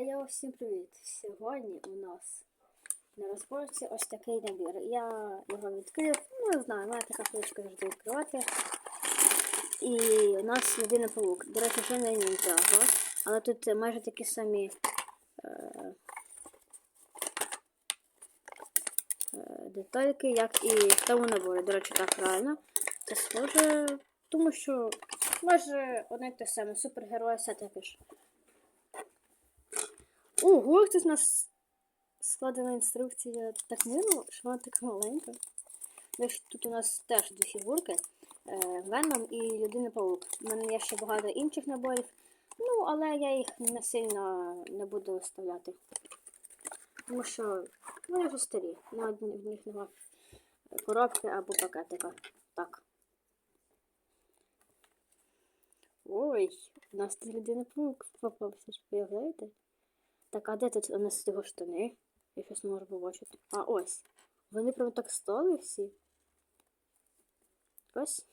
Йо, всім привіт! Сьогодні у нас на розборці ось такий набір. Я його відкрив, ну не знаю, мене така флешка завжди відкривати. І у нас людина павук. До речі, вже не ніндзяго, але тут майже такі самі е, е, детальки, як і в тому наборі. До речі, так реально. Це схоже, тому що майже одне те саме. Супергерой все таке ж. Ого, тут у нас складена інструкція так мило, що вона така маленька. Тут у нас теж дві фігурки. е, Веном і Людина Паук. У мене є ще багато інших наборів. Ну, але я їх не сильно не буду виставляти. Тому що вони вже старі. В них нема коробки або пакетика. Так. Ой, у нас тут людина паук попався, уявляєте? Так, а де тут у нас його штани? Я щось не можу побачити. А ось. Вони прям так стали всі. Ось.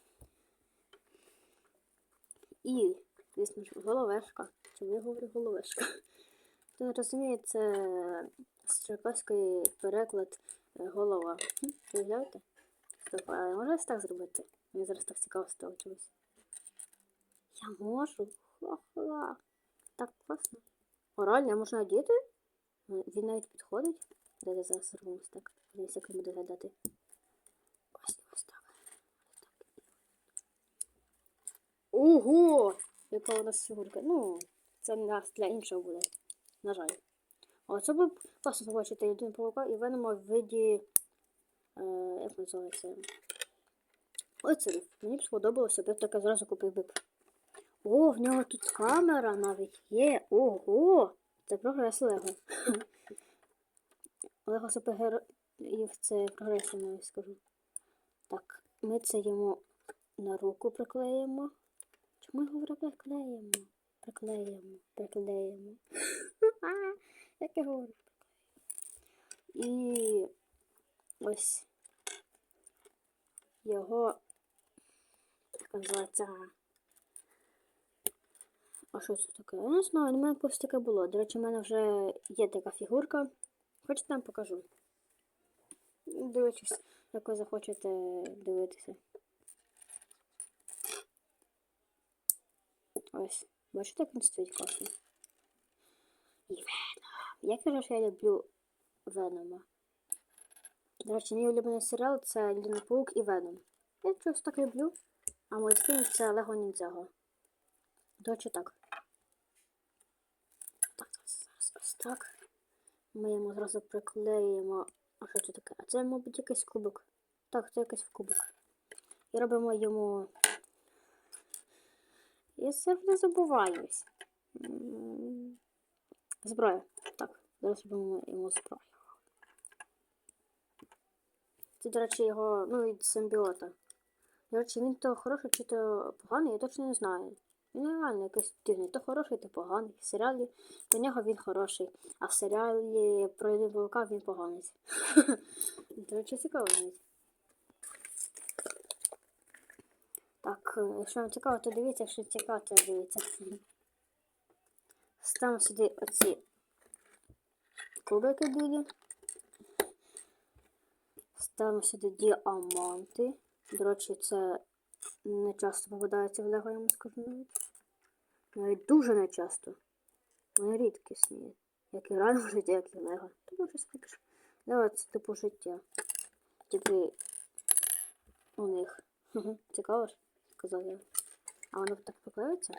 І, звісно ж, головешка. Чому я говорю головешка? Хто не розуміє, це з черкаської переклад е, голова. Хм, Уявляєте? Стоп, а я можу ось так зробити? Мені зараз так цікаво стало чогось. Я можу. Ха-ха. Так класно. Оральний, а можна одіти? Ну, Він навіть підходить. Де зараз зробимо так. Дивіться, як він буде глядати. Ось ось так. Ого! Яка у нас фігурка. Ну, це нас для іншого буде. На жаль. А це би класно побачити один паука і венома в виді. Е, як називається? Лицарів. Мені б сподобалося, б я таке зразу купив би. О, в нього тут камера навіть є. Ого! Це прогрес Лего. Лего супергероїв це прогрес, я навіть скажу. Так, ми це йому на руку приклеїмо. Чому я говорю приклеїмо? Приклеїмо, приклеїмо. Як я говорю? І ось його як називається. А що це таке? Я не знаю, у мене якось таке було. До речі, в мене вже є така фігурка. Хочете вам покажу? Дивитесь, як ви захочете дивитися. Ось. Бачите, як він стоїть класно? І Веном. Я кажу, що я люблю Венома. До речі, мій улюблений серіал це Людина Паук і Веном. Я щось так люблю. А мультфільм це Лего Ніндзяго. До речі. Так, зараз ось так. Ми йому зразу приклеїмо. А що це таке? А це, мабуть, якийсь кубик. Так, це якийсь кубик. І робимо йому. Я завжди забуваюсь. Зброя. Так, зараз робимо йому зброю. Це, до речі, його, ну, від симбіота. До речі, він то хороший чи то поганий, я точно не знаю. Він реально якийсь дивний. То хороший, то поганий. В серіалі до нього він хороший, а в серіалі про Павука він поганий. До речі, цікаво. Так, е, якщо вам цікаво, то дивіться, якщо цікаво, то дивіться. Ставимо сюди оці кубики білі. Ставимо сюди діаманти. До речі, це не часто попадається в Лего, я вам скажу навіть. Навіть дуже не часто. Вони рідкісні. Як і реально життя, як і Лего. Тому що скажеш. Лего це типу життя. Тільки у них. Цікаво ж, сказав я. А воно так приклеюється?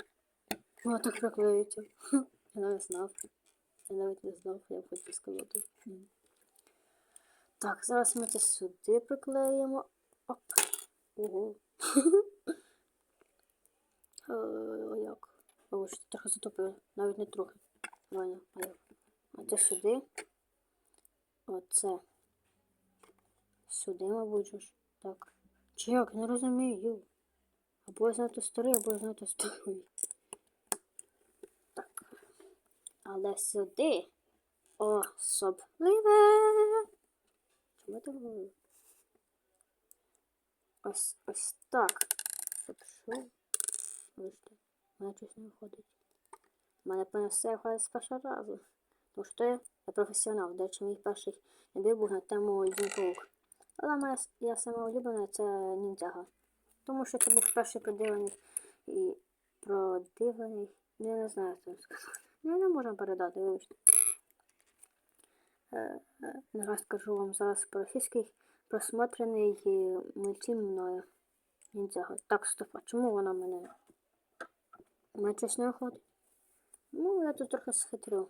Воно так приклеюється. Я навіть знав. Я навіть не знав, я хотів сказати. Так, зараз ми це сюди приклеїмо. Оп. Ого. Е, як? Ось, трохи затопило. Навіть не трохи. Реально, а як? А це сюди. Оце. Сюди, мабуть, ж. Так. Чи як? Не розумію. Або я знато старий, або я знато старий. Так. Але сюди. Особливе. Чому так говорю? Ось ось так. Щоб що? Бачите, мене щось не виходить. У Мене понесе виходить з першого разу. Тому що я, професіонал. До речі, мій перший набір був на тему Лідін Але моя, я сама улюблена це ніндзяга. Тому що це був перший продивлений і продивлений. Ну, я не знаю, це сказати. Ну, я не можу передати, вибачте. Е, е, Не скажу вам зараз про російський просмотрений мультфільм мною. Ніндзяга. Так, стоп, а чому вона мене? Мене щось не? Ну, я тут трохи схитрю.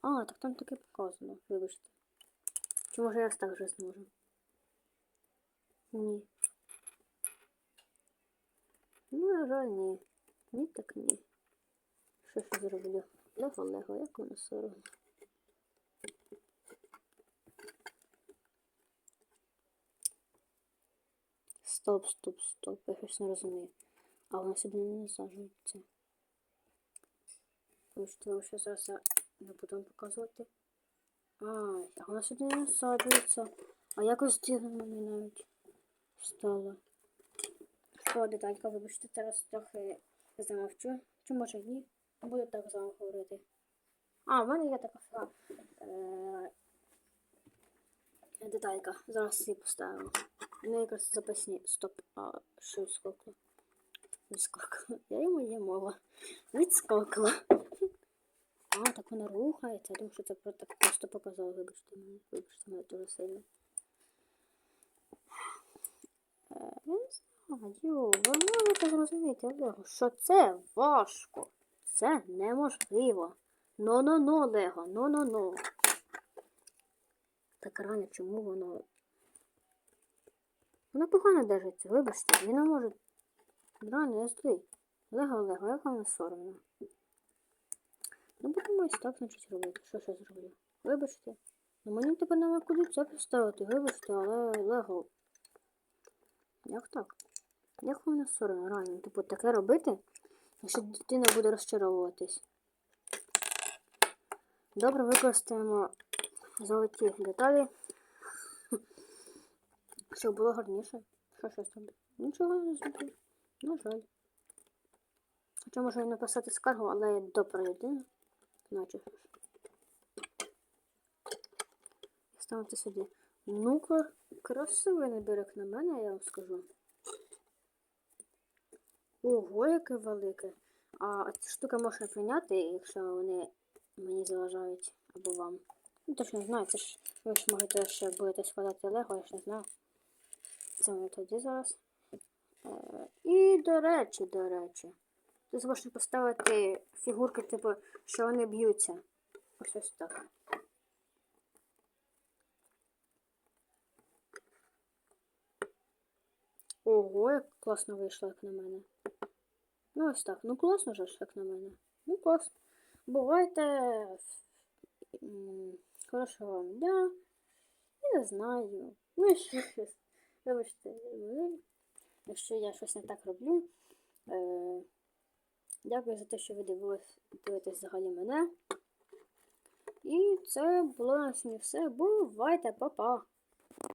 А, так там таке показано, вибачте. Чи може я так вже зможу? Ні. Ну, на жаль, ні. Ні, так ні. Що ж я зроблю? Лего, лего, як воно соромно. Стоп, стоп, стоп, я щось не розумію. А воно сюди не насаджується. Вибачте, що зараз я не буду вам показувати. А воно сюди не насаджується. А якось дивно мені навіть стало. Що, деталька, вибачте, зараз трохи замовчу. Чи може ні? Буду так з вами говорити. А, в мене є така фа. Е- деталька. Зараз її поставимо. Ну, якраз запасні. Стоп, а що відскокло? Відскокло. Я йому є мова. Відскокло. А, так вона рухається. Я думаю, що це просто показало. Вибачте мене. Вибачте мене дуже сильно. Е, не знаю, ви можете зрозуміти, Лего, що це важко. Це неможливо. Но-но-но, Лего, но-но-но. Так рано, чому воно. Воно погано держиться, вибачте, не може. Рано, я злий. Лего, Лего, як вам соромно. Ну, будемо ось так, значить, робити. Що ще зроблю? Вибачте. Ну мені тепер нема куди це поставити, вибачте, але Лего. Як так? Як вам не соромно, реально? Типу таке робити, якщо дитина буде розчаровуватись. Добре, використаємо золоті деталі. Щоб було гарніше. Що щось там? Нічого не зроблю. На жаль. Хоча можу і написати скаргу, але я людина. Значить. Ставити сюди. Ну-ка, красивий набірок на мене, я вам скажу. Ого, яке велике. А ці штуки можна прийняти, якщо вони мені заважають або вам. Ну, точно не знаю, це ж ви ж можете ще будете складати лего, я ж не знаю. Це ми тоді зараз. Е, і до речі, до речі. Тут можна поставити фігурки, типу, що вони б'ються. Ось ось так. Ого, як класно вийшло, як на мене. Ну, ось так. Ну, класно ж, як на мене. Ну, класно. Бувайте. Хорошого вам дня. Я не знаю. Ну, і ще щось. Вибачте, якщо я щось не так роблю. Е, дякую за те, що ви дивились, дивитесь взагалі мене. І це було на сьогодні все. Бувайте, па-па!